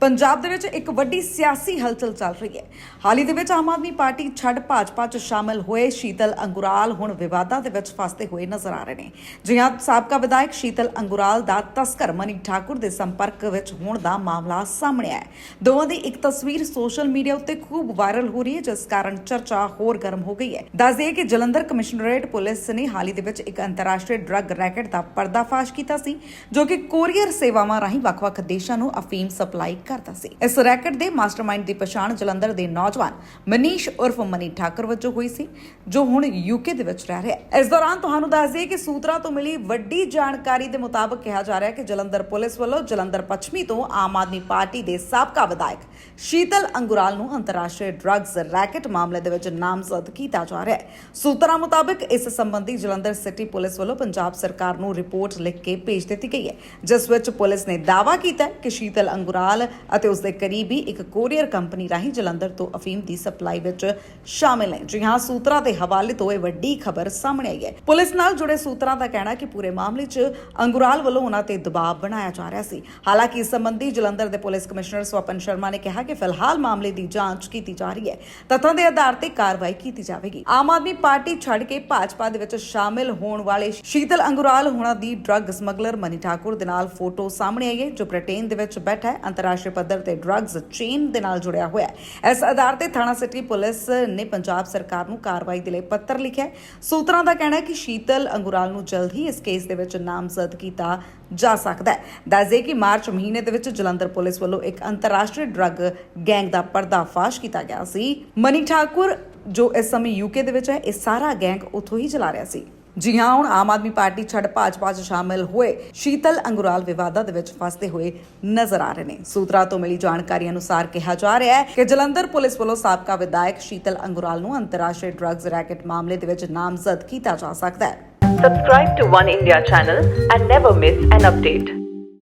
ਪੰਜਾਬ ਦੇ ਵਿੱਚ ਇੱਕ ਵੱਡੀ ਸਿਆਸੀ ਹਲਚਲ ਚੱਲ ਰਹੀ ਹੈ। ਹਾਲ ਹੀ ਦੇ ਵਿੱਚ ਆਮ ਆਦਮੀ ਪਾਰਟੀ ਛੱਡ ਭਾਜਪਾ 'ਚ ਸ਼ਾਮਲ ਹੋਏ ਸ਼ੀਤਲ ਅੰਗੁਰਾਲ ਹੁਣ ਵਿਵਾਦਾਂ ਦੇ ਵਿੱਚ ਫਸਦੇ ਹੋਏ ਨਜ਼ਰ ਆ ਰਹੇ ਨੇ। ਜਿਹਾਂ ਸਾਬਕਾ ਵਿਧਾਇਕ ਸ਼ੀਤਲ ਅੰਗੁਰਾਲ ਦਾ ਤਸਕਰ ਮਨੀ ਠਾਕੁਰ ਦੇ ਸੰਪਰਕ ਵਿੱਚ ਹੋਣ ਦਾ ਮਾਮਲਾ ਸਾਹਮਣੇ ਆਇਆ ਦੋਵਾਂ ਦੀ ਇੱਕ ਤਸਵੀਰ ਸੋਸ਼ਲ ਮੀਡੀਆ ਉੱਤੇ ਖੂਬ ਵਾਇਰਲ ਹੋ ਰਹੀ ਹੈ, ਜਿਸ ਕਾਰਨ ਚਰਚਾ ਹੋਰ ਗਰਮ ਹੋ ਗਈ ਹੈ। ਦੱਸ ਦਈਏ ਕਿ ਜਲੰਧਰ ਕਮਿਸ਼ਨਰੇਟ ਪੁਲਿਸ ਨੇ ਹਾਲ ਹੀ ਦੇ ਵਿੱਚ ਇੱਕ ਅੰਤਰਰਾਸ਼ਟਰੀ ਡਰੱਗ ਰੈਕਟ ਦਾ ਪਰਦਾਫਾਸ਼ ਕੀਤਾ ਸੀ, ਜੋ ਕਿ ਕੋਰੀਅਰ ਸੇਵਾਵਾਂ ਰਾਹੀਂ ਵੱਖ-ਵੱਖ ਦੇਸ਼ਾਂ ਨੂੰ ਅਫੀਮ ਸਪਲਾਈ ਕਰਦਾ ਸੀ। ਇਸ ਰੈਕਟ ਦੇ ਮਾਸਟਰਮਾਈਂਡ ਦੀ ਪਛਾਣ ਜਲੰਧਰ ਦੇ ਨੌਜਵਾਨ ਮਨੀਸ਼ ਉਰਫ ਮਨੀ ਠਾਕਰ ਵਜੋਂ ਹੋਈ ਸੀ, ਜੋ ਹੁਣ ਯੂਕੇ ਦੇ ਵਿੱਚ ਰਹਿ ਰਿਹਾ ਹੈ। ਇਸ ਦੌਰਾਨ ਤੁਹਾਨੂੰ ਦੱਸ ਦਈਏ ਕਿ ਸੂਤਰਾਂ ਤੋਂ ਮਿਲੀ ਵੱਡੀ ਜਾਣਕਾਰੀ ਦੇ ਮੁਤਾਬਕ ਕਿਹਾ ਜਾ ਰਿਹਾ ਹੈ ਕਿ ਜਲੰਧਰ ਪੁਲਿਸ ਵੱਲੋਂ ਜਲੰਧਰ ਪੱਛਮੀ ਤੋਂ ਆਮ ਆਦਮੀ ਪਾਰਟੀ ਦੇ ਸਾਬਕਾ ਵਿਧਾਇਕ ਸ਼ੀਤਲ ਅੰਗੁਰਾਲ ਨੂੰ ਅੰਤਰਰਾਸ਼ਟਰੀ ਡਰੱਗਸ ਰੈਕਟ ਮਾਮਲੇ ਦੇ ਵਿੱਚ ਨਾਮਜ਼ਦ ਕੀਤਾ ਜਾ ਰਿਹਾ ਹੈ। ਸੂਤਰਾਂ ਮੁਤਾਬਕ ਇਸ ਸੰਬੰਧੀ ਜਲੰਧਰ ਸਿਟੀ ਪੁਲਿਸ ਵੱਲੋਂ ਪੰਜਾਬ ਸਰਕਾਰ ਨੂੰ ਰਿਪੋਰਟ ਲਿਖ ਕੇ ਭੇਜ ਦਿੱਤੀ ਗਈ ਹੈ, ਜਿਸ ਵਿੱਚ ਪੁਲਿਸ ਨੇ ਦਾਅਵਾ ਕੀਤਾ ਕਿ ਸ਼ੀਤਲ ਅੰਗੁਰਾਲ ਅਤੇ ਉਸ ਦੇ ਕਰੀਬੀ ਇੱਕ ਕੋਰੀਅਰ ਕੰਪਨੀ ਰਾਹੀਂ ਜਲੰਧਰ ਤੋਂ ਅਫੀਮ ਦੀ ਸਪਲਾਈ ਵਿੱਚ ਸ਼ਾਮਿਲ ਹੈ। ਜੀ ਹਾਂ, ਸੂਤਰਾਂ ਦੇ ਹਵਾਲੇ ਤੋਂ ਇਹ ਵੱਡੀ ਖਬਰ ਸਾਹਮਣੇ ਆਈ ਹੈ। ਪੁਲਿਸ ਨਾਲ ਜੁੜੇ ਸੂਤਰਾਂ ਦਾ ਕਹਿਣਾ ਕਿ ਪੂਰੇ ਮਾਮਲੇ 'ਚ ਅੰਗੁਰਾਲ ਵੱਲੋਂ ਉਹਨਾਂ ਤੇ ਦਬਾਅ ਬਣਾਇਆ ਜਾ ਰਿਹਾ ਸੀ। ਹਾਲਾਂਕਿ ਇਸ ਸੰਬੰਧੀ ਜਲੰਧਰ ਦੇ ਪੁਲਿਸ ਕਮਿਸ਼ਨਰ ਸਵਪਨ ਸ਼ਰਮਾ ਨੇ ਕਿਹਾ ਕਿ ਫਿਲਹਾਲ ਮਾਮਲੇ ਦੀ ਜਾਂਚ ਕੀਤੀ ਜਾ ਰਹੀ ਹੈ। ਤੱਥਾਂ ਦੇ ਆਧਾਰ ਤੇ ਕਾਰਵਾਈ ਕੀਤੀ ਜਾਵੇਗੀ। ਆਮ ਆਦਮੀ ਪਾਰਟੀ ਛੱਡ ਕੇ ਭਾਜਪਾ ਦੇ ਵਿੱਚ ਸ਼ਾਮਿਲ ਹੋਣ ਵਾਲੇ ਸ਼ੀਤਲ ਅੰਗੁਰਾਲ ਹੋਣਾ ਦੀ ਡਰੱਗ ਸਮਗਲਰ ਮਨੀ ਠਾਕੁਰ ਦੇ ਨਾਲ ਫੋਟੋ ਸਾਹਮਣੇ ਆਈ ਹੈ, ਜੋ ਬ੍ਰਿਟੇਨ ਦੇ ਵਿੱਚ ਬੈਠਾ ਹੈ। ਅੰਤਰਰਾਸ਼ਟਰੀ ਪੱਧਰ ਤੇ ਡਰੱਗਸ ਚੇਨ ਦੇ ਨਾਲ ਜੁੜਿਆ ਹੋਇਆ ਹੈ। ਇਸ ਆਧਾਰ ਤੇ ਥਾਣਾ ਸਿਟੀ ਪੁਲਿਸ ਨੇ ਪੰਜਾਬ ਸਰਕਾਰ ਨੂੰ ਕਾਰਵਾਈ ਦੇ ਲਈ ਪੱਤਰ ਲਿਖਿਆ ਸੂਤਰਾਂ ਦਾ ਕਹਿਣਾ ਹੈ ਕਿ ਸ਼ੀਤਲ ਅੰਗੁਰਾਲ ਨੂੰ ਜਲਦ ਹੀ ਇਸ ਕੇਸ ਦੇ ਵਿੱਚ ਨਾਮਜ਼ਦ ਕੀਤਾ ਜਾ ਸਕਦਾ ਹੈ। ਦੱਸਦੇ ਕਿ ਮਾਰਚ ਮਹੀਨੇ ਦੇ ਵਿੱਚ ਜਲੰਧਰ ਪੁਲਿਸ ਵੱਲੋਂ ਇੱਕ ਅੰਤਰਰਾਸ਼ਟਰੀ ਡਰੱਗ ਗੈਂਗ ਦਾ ਪਰਦਾਫਾਸ਼ ਕੀਤਾ ਗਿਆ ਸੀ। ਮਨੀ ਠਾਕੁਰ, ਜੋ ਇਸ ਸਮੇਂ ਯੂਕੇ ਦੇ ਵਿੱਚ ਹੈ, ਇਹ ਸਾਰਾ ਗੈਂਗ ਉੱਥੋਂ ਹੀ ਚਲਾ ਰਿਹਾ ਸੀ। ਜੀ ਹਾਂ, ਹੁਣ ਆਮ ਆਦਮੀ ਪਾਰਟੀ ਛੱਡ ਭਾਜਪਾ 'ਚ ਸ਼ਾਮਿਲ ਹੋਏ। ਸ਼ੀਤਲ ਅੰਗੁਰਾਲ ਵਿਵਾਦਾਂ ਦੇ ਵਿੱਚ ਫਸਦੇ ਹੋਏ ਨਜ਼ਰ ਆ ਰਹੇ ਨੇ। ਸੂਤਰਾਂ ਤੋਂ ਮਿਲੀ ਜਾਣਕਾਰੀ ਅਨੁਸਾਰ ਕਿਹਾ ਜਾ ਰਿਹਾ ਹੈ ਕਿ ਜਲੰਧਰ ਪੁਲਿਸ ਵੱਲੋਂ ਸਾਬਕਾ ਵਿਧਾਇਕ ਸ਼ੀਤਲ ਅੰਗੁਰਾਲ ਨੂੰ ਅੰਤਰਰਾਸ਼ਟਰੀ ਡਰੱਗਸ ਰੈਕਟ ਮਾਮਲੇ ਦੇ ਵਿੱਚ ਨਾਮਜ਼ਦ ਕੀਤਾ ਜਾ ਸਕਦਾ ਹੈ। Subscribe to One India channel and never miss an update.